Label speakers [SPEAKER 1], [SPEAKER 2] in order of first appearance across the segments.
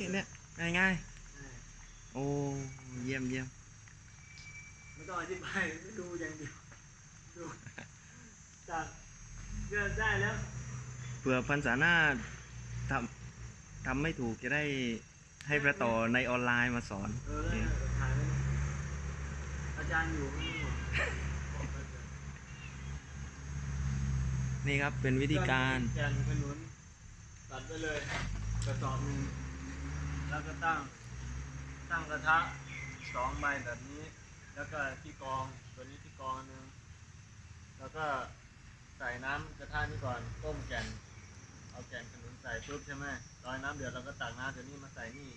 [SPEAKER 1] ค่เนี้ยง่ายๆ โอ้เยี่ยมเยี่ยม
[SPEAKER 2] ไม่ต้องอธิบายดูอย่างเดียวดูจากเกิดได้แล้ว
[SPEAKER 1] เผื่อพันษาหน้าทำทำไม่ถูกจะได้ให้พระต่อในออนไลน์มาสอน
[SPEAKER 2] เออแล้วถ่ายไว้นะอาจารย์อยู่ไม่หมด
[SPEAKER 1] นี่ครับเป็นวิธีการ
[SPEAKER 2] แกนขนุนตัดไปเลยกระสอบหนึ่ง แล้วก็ตั้งตั้งกระทะสองใบแบบนี้ แล้วก็ที่กรองตัวนี้ที่กรองอันหนึงแล้วก็ใส่น้ำกระทะนี่ก่อนต้มแกนเอาแกนขนุนใส่ปุ๊บใช่ไหมรอยน้ำเดือดเราก็ตักน้ำตัวนี้มาใส่นี่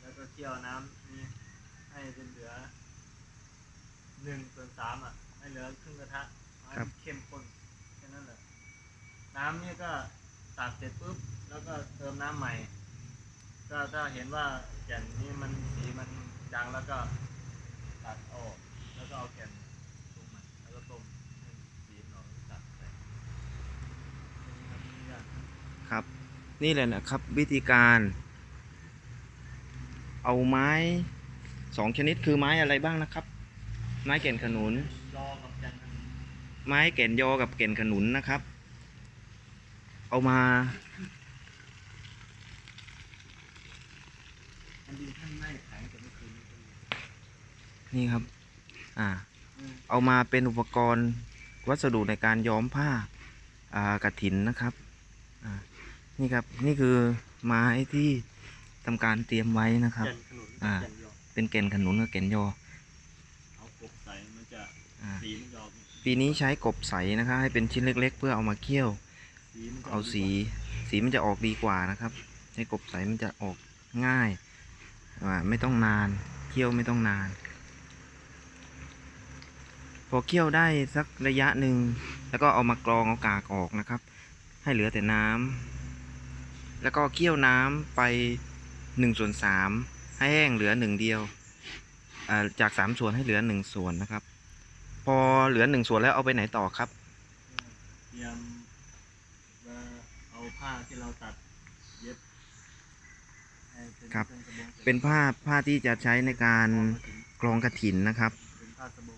[SPEAKER 2] แล้วก็เคี่ยวน้ำนี่ให้เป็นเหลือหนึ่งส่วนสามอะให้เหลือครึ่งกระทะให้
[SPEAKER 1] ครับ
[SPEAKER 2] เข้มข้นแค่นั้นแหละน้ำนี่ก็ตักเสร็จปุ๊บแล้วก็เติมน้ำใหม่ ก็ถ้าเห็นว่าแก่นนี้มันสีมันจางแล้วก็ตัดออก แล้วก็เอาแก่นตรงใหม่แล้วก็ต้มให้สีมันออกตัดใส่แค่นี้ครับไม่ยาก
[SPEAKER 1] ครับ นี่แหละนะครับวิธีการ เอาไม้สองชนิดคือไม้อะไรบ้างนะครับ ไม้แก่นขนุน
[SPEAKER 2] รอกับแก่นมัน
[SPEAKER 1] ไม้แก่นยอกับแก่นขนุนนะครับ เอามา
[SPEAKER 2] มันดีท่านไม่แข็งแต่ไม่คืนนี้ก็มี
[SPEAKER 1] นี่ครับ อ่า
[SPEAKER 2] อืม
[SPEAKER 1] เอามาเป็นอุปกรณ์วัสดุในการย้อมผ้า อ่ากระถินนะครับ อ่า นี่ครับ นี่คือไม้ที่ทำการเตรียมไว้นะครับ
[SPEAKER 2] แก่นขนุน
[SPEAKER 1] อ่า
[SPEAKER 2] แก่นยอ
[SPEAKER 1] เป็นแก่นขนุนกับแก่นยอ
[SPEAKER 2] เอากบใส่มันจะ
[SPEAKER 1] อ่า
[SPEAKER 2] สีมันจะออก
[SPEAKER 1] ปีนี้ใช้กบใสนะครับ ให้เป็นชิ้นเล็ก ๆ เพื่อเอามาเคี่ยว
[SPEAKER 2] สีมันจะ
[SPEAKER 1] เอาสี สีมันจะออกดีกว่านะครับใช้กบใสมันจะออกง่ายอ่าไม่ต้องนาน เคี่ยวไม่ต้องนาน พอเคี่ยวได้สักระยะหนึ่ง แล้วก็เอามากรองเอากากออกนะครับ ให้เหลือแต่น้ำแล้วก็เคี่ยวน้ำไปหนึ่งส่วนสามให้แห้งเหลือหนึ่งเดียวอ่าจากสามส่วนให้เหลือหนึ่งส่วนนะครับ พอเหลือหนึ่งส่วนแล้วเอาไปไหนต่อครับ
[SPEAKER 2] เตรียมว่าเอาผ้าที่เราตัดเย็บให้เป็น
[SPEAKER 1] ครับ
[SPEAKER 2] เคองกระบองสร็จ
[SPEAKER 1] เป็นผ้าผ้าที่จะใช้ในการ
[SPEAKER 2] กรองมถึง
[SPEAKER 1] กรองกระถินนะครับ
[SPEAKER 2] เป็นผ้าสบงก็เอาลง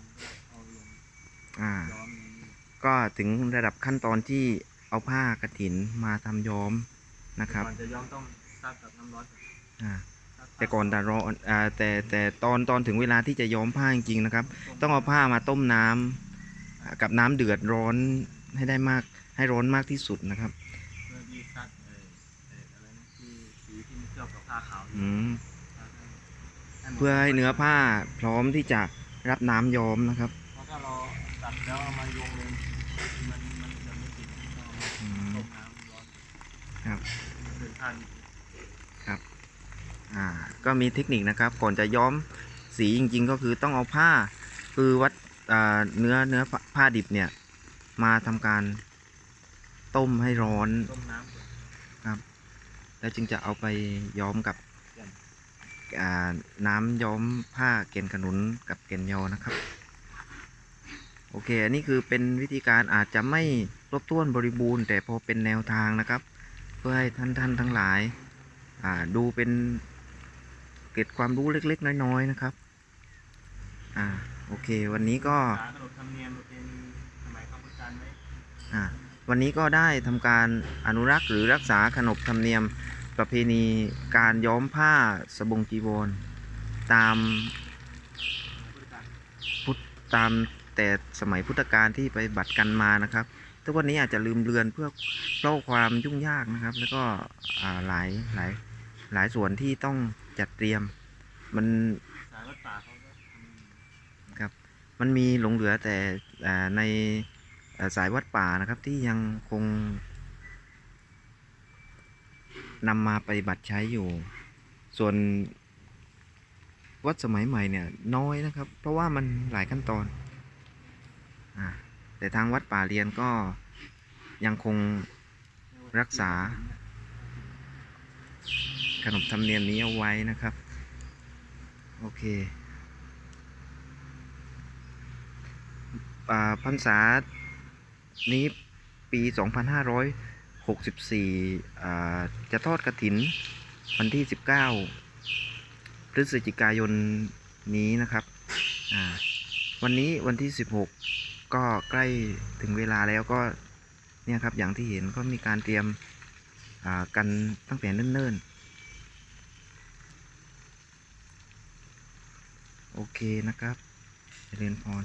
[SPEAKER 1] อ่า
[SPEAKER 2] ย้อมอย่างนี้
[SPEAKER 1] ก็ถึงระดับขั้นตอนที่เอาผ้ากระถินมาทำย้อมนะครับ
[SPEAKER 2] ก่อนจะย้อมต้องซักกับน้ำร้อนก่อน
[SPEAKER 1] อ่า
[SPEAKER 2] ซัผ้า
[SPEAKER 1] แต่ก่อนแต่รออ่าแต่แต่ตอนตอนถึงเวลาที่จะย้อมผ้าจริงๆนะครับ ต้องเอาผ้ามาต้มน้ำอ่ากับน้ำเดือดร้อนให้ได้มาก ให้ร้อนมากที่สุดนะครับ
[SPEAKER 2] เพื่อที่ซักเอ่อเอ่ออะไรนะที่สีที่มันเคลือบกับผ้าขาวอยู่
[SPEAKER 1] อืม
[SPEAKER 2] ซักให้ให้มด
[SPEAKER 1] เพื่อให้เนื้อผ้าพร้อมที่จะรับน้ำย้อมนะครับ ครับ
[SPEAKER 2] เป็นผ้าดี
[SPEAKER 1] อ่าก็มีเทคนิคนะครับ ก่อนจะย้อมสีจริง ๆ ก็คือต้องเอาผ้า คือวัดอ่าเนื้อเนื้อผ้าผ้าดิบเนี่ย มาทำการต้มให้ร้อน
[SPEAKER 2] ต้มน้ำก่อน
[SPEAKER 1] แล้วจึงจะเอาไปย้อมกับ
[SPEAKER 2] แก่น
[SPEAKER 1] อ่าน้ำย้อมผ้าเกณฑ์ขนุนกับเกณฑ์ยอนะครับ โอเค อันนี้คือเป็นวิธีการอาจจะไม่ครบถ้วนบริบูรณ์ แต่พอเป็นแนวทางนะครับ เพื่อให้ท่านท่านทั้งหลาย อ่าดูเป็นเกร็ดความรู้เล็ก ๆ น้อย ๆ นะครับ อ่า โอเค วันนี้ก็
[SPEAKER 2] สาขนบธรรมเนียมประเพณีสมัยข้าพุทธการไว้
[SPEAKER 1] อ่าวันนี้ก็ได้ทำการอนุรักษ์หรือรักษาขนบธรรมเนียมประเพณีการย้อมผ้าสบงจีวรตาม
[SPEAKER 2] พุทธการ
[SPEAKER 1] พุทธตามแต่สมัยพุทธกาลที่ไปบัตรกันมานะครับ ทุกวันนี้อาจจะลืมเลือนเพื่อเพราะความยุ่งยากนะครับ แล้วก็หลายหลายหลายส่วนที่ต้องจัดเตรียม มัน
[SPEAKER 2] สายวัดป่าเขาก็ทำ
[SPEAKER 1] ครับ มันมีหลงเหลือแต่ในสายวัดป่านะครับที่ยังคงนำมาปฏิบัติใช้อยู่ ส่วนวัดสมัยใหม่เนี่ยน้อยนะครับ เพราะว่ามันหลายขั้นตอนอา แต่ทางวัดป่าเรียนก็ยังคงรักษา ขนบธรรมเนียมนี้เอาไว้นะครับ โอเคอ่าพรรษานี้ปี 2564อ่จะทอดกระถินวันที่ 19 พฤศจิกายนนี้นะครับ วันนี้วันที่ 16 ก็ใกล้ถึงเวลาแล้วก็เนี่ยครับอย่างที่เห็นก็มีการเตรียมอ่ากันตั้งแต่เนิ่นๆ โอเคนะครับเจริญพร